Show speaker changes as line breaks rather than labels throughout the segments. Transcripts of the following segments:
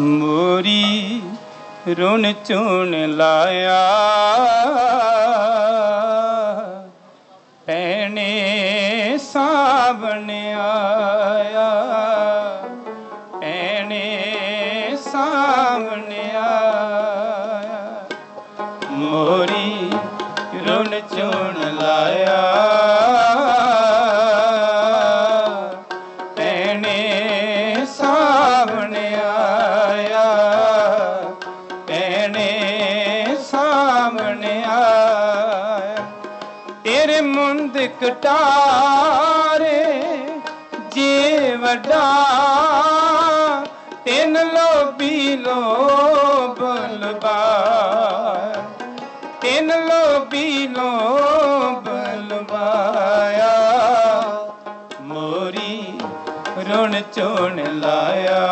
ਮੋਰੀ ਰੁਣ ਚੁਣ ਲਾਇਆ। ਪੈਣੇ ਸਾਵਣ ਆਇਆ। ਪੈਣੇ ਸਾਵਣ ਆਇਆ। ਮੋਰੀ ਰੁਣ ਚੁਣ ਲਾਇਆ ਤੇਰੇ ਮੁੰਦ ਕਟਾਰੇ, ਜੇ ਵਡਾ ਤਿੰਨ ਲੋਬੀ ਲੋ ਬਲਬਾ ਤਿੰਨ ਲੋਬੀ ਲੋ ਬਲਵਾਇਆ ਮੋਰੀ ਰੁਣ ਚੋਣ ਲਾਇਆ।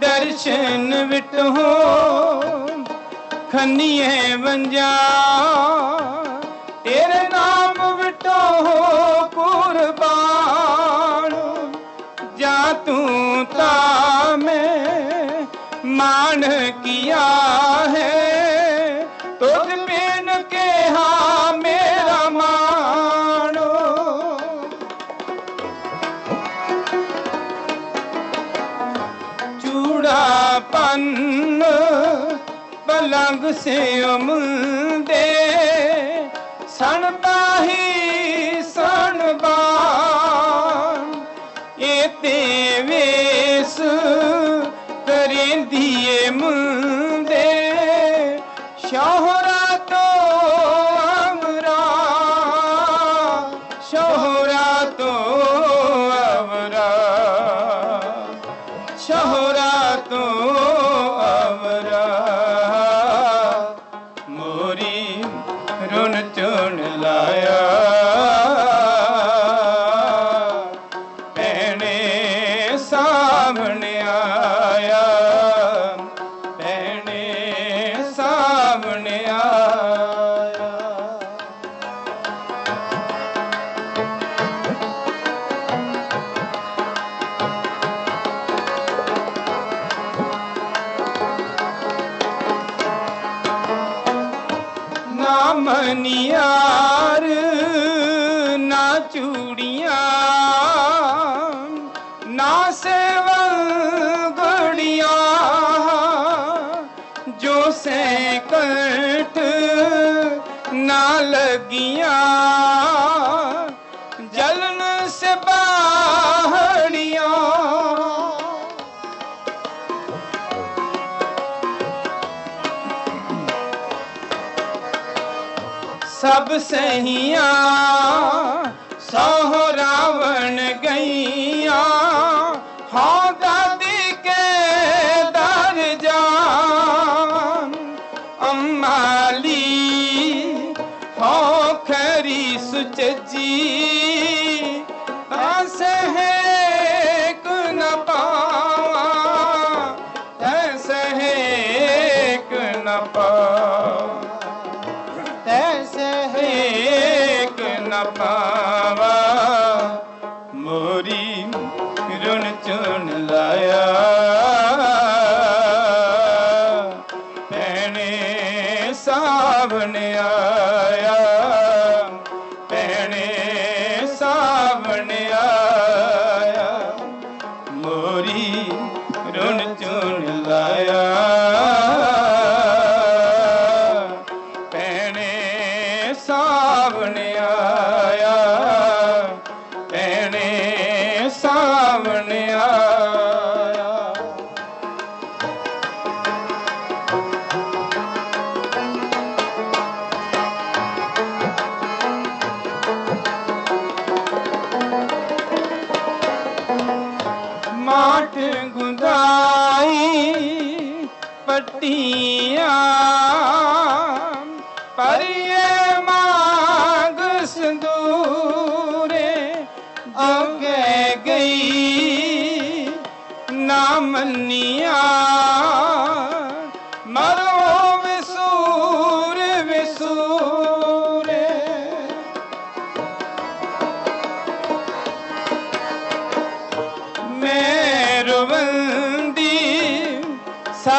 ਦਰਸ਼ਨ ਵਿਟੋ ਖੰਨੀਏ ਵੰਜਾ। ਕੀਆ ਹੈ। ਤੁਧ ਬਿਨ ਕਿਹਾ, ਮੇਰਾ ਮਾਣੋ। ਚੂੜਾ ਪੰਨ ਪਲੰਗ ਸੇ ਉਮਦੇ ਸਣ ਬਾਹੀ ਸਣ ਬਾਣ, ਇਹ ਤੇ ਵੇਸ ਕਰਿੰਦੀਏ ਮੁੰਦੇ ਸਾਵਣ ਆਇਆ। ਪੈਣੇ ਸਾਵਣ ਆਇਆ। ਨਾ ਮਨੀਆਰ ਕਟ ਨਾ ਲਗੀਆਂ। ਜਲਨ ਸੇ ਬਾਹੜੀਆਂ। ਸਭ ਸਹੀਆਂ ਸਹੁ ਰਾਵਣ ਗਈਆਂ। ਪਾਵਾ। ਮੋਰੀ ਰੁਣ ਚੁਣ ਲਾਇਆ। ਪੈਣੇ ਸਾਵਣ ਆਇਆ। ਪੈਣੇ ਸਾਵਣ ਆਇਆ। ਮੋਰੀ ਰੁਣ ਚੁਣ ਲਾਇਆ।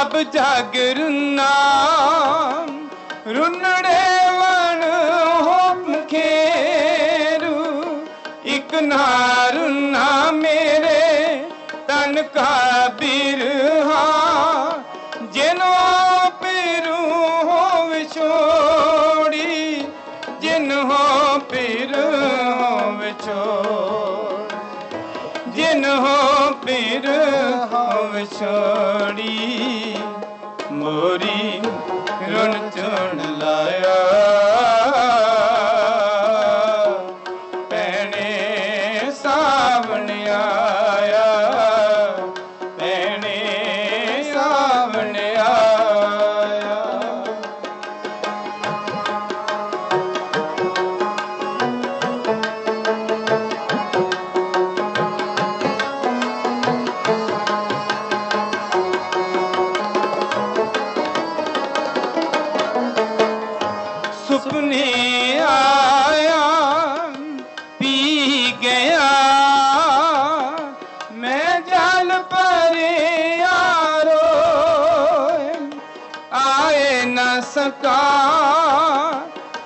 ਸਭ ਜਗ ਰੁਨਾ ਰੁਨੜੇ ਵਣ ਹੋ ਖੇਰੂ। ਇਕ ਨਾ ਰੁਨਾ ਮੇਰੇ ਤਨ ਕਾ ਹੋ ਮੋਰੀ ਰੁਣ ਚੁਣ ਲਾਇਆ। ਸੁਪਨੇ ਆਇਆ ਪੀ ਗਿਆ। ਮੈਂ ਜਲ ਪਰੇ ਯਾਰੋ ਆਏ ਨਾ ਸਕਾ।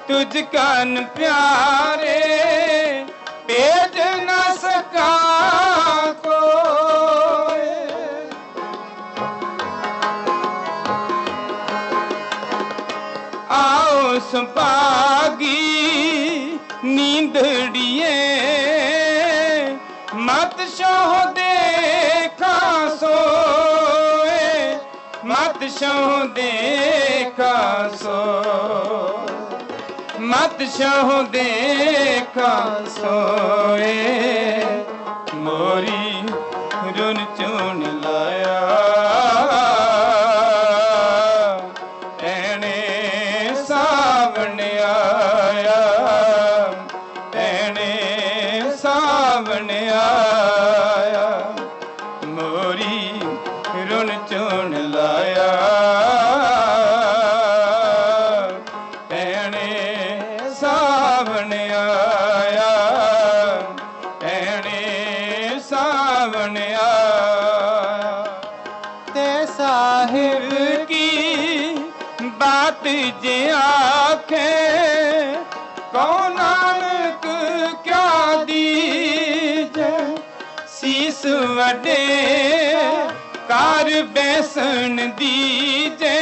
ਤੁਝ ਕਨ ਪਿਆਰੇ ਮਤ ਸੋਹ ਦੇਖਾ ਸੋਏ ਮਤ ਸੋਹ ਦੇਖਾ ਸੋ ਮਤ ਸੋਹ ਦੇਖਾ ਸੋਏ ਮੋਰੀ ਆਖੇ ਕੌਣ ਨਾਨਕ ਕਿਆ ਦੀਜੈ? ਸੀਸ ਵਡੇ ਕਰ ਬੈਸਣ ਦੀਜੈ,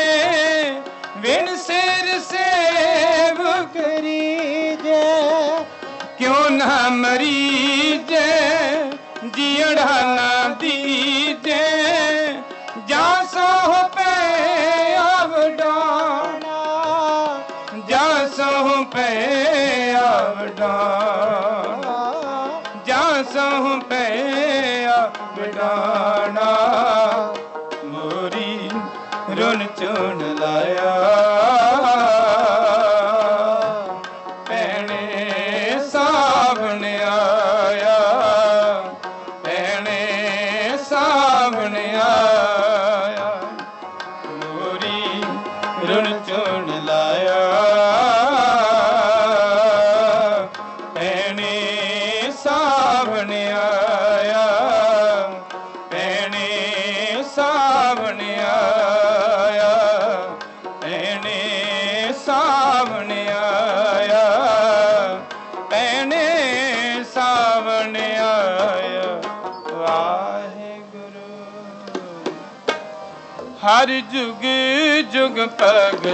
ਵਿਣ ਸਿਰ ਸੇਵ
ਕਰੀ ਜੇ
ਕਿਉਂ ਨਾ ਮਰੀ ਜੇ ਜੀੜਾ ਨਾ ਦੀਜੇ? ਜਾ ਸੋ ਪੈ ਆਵਡਾਣਾ ਮੋਰੀ ਰੁਣ ਚੁਣ ਲਾਇਆ। ਪੈਣੇ ਸਾਵਣ ਆਇਆ ਪੈਣੇ ਸਾਵਣ ਆਇਆ। ਹਰ ਜੁਗ ਜੁਗ ਭਗਤ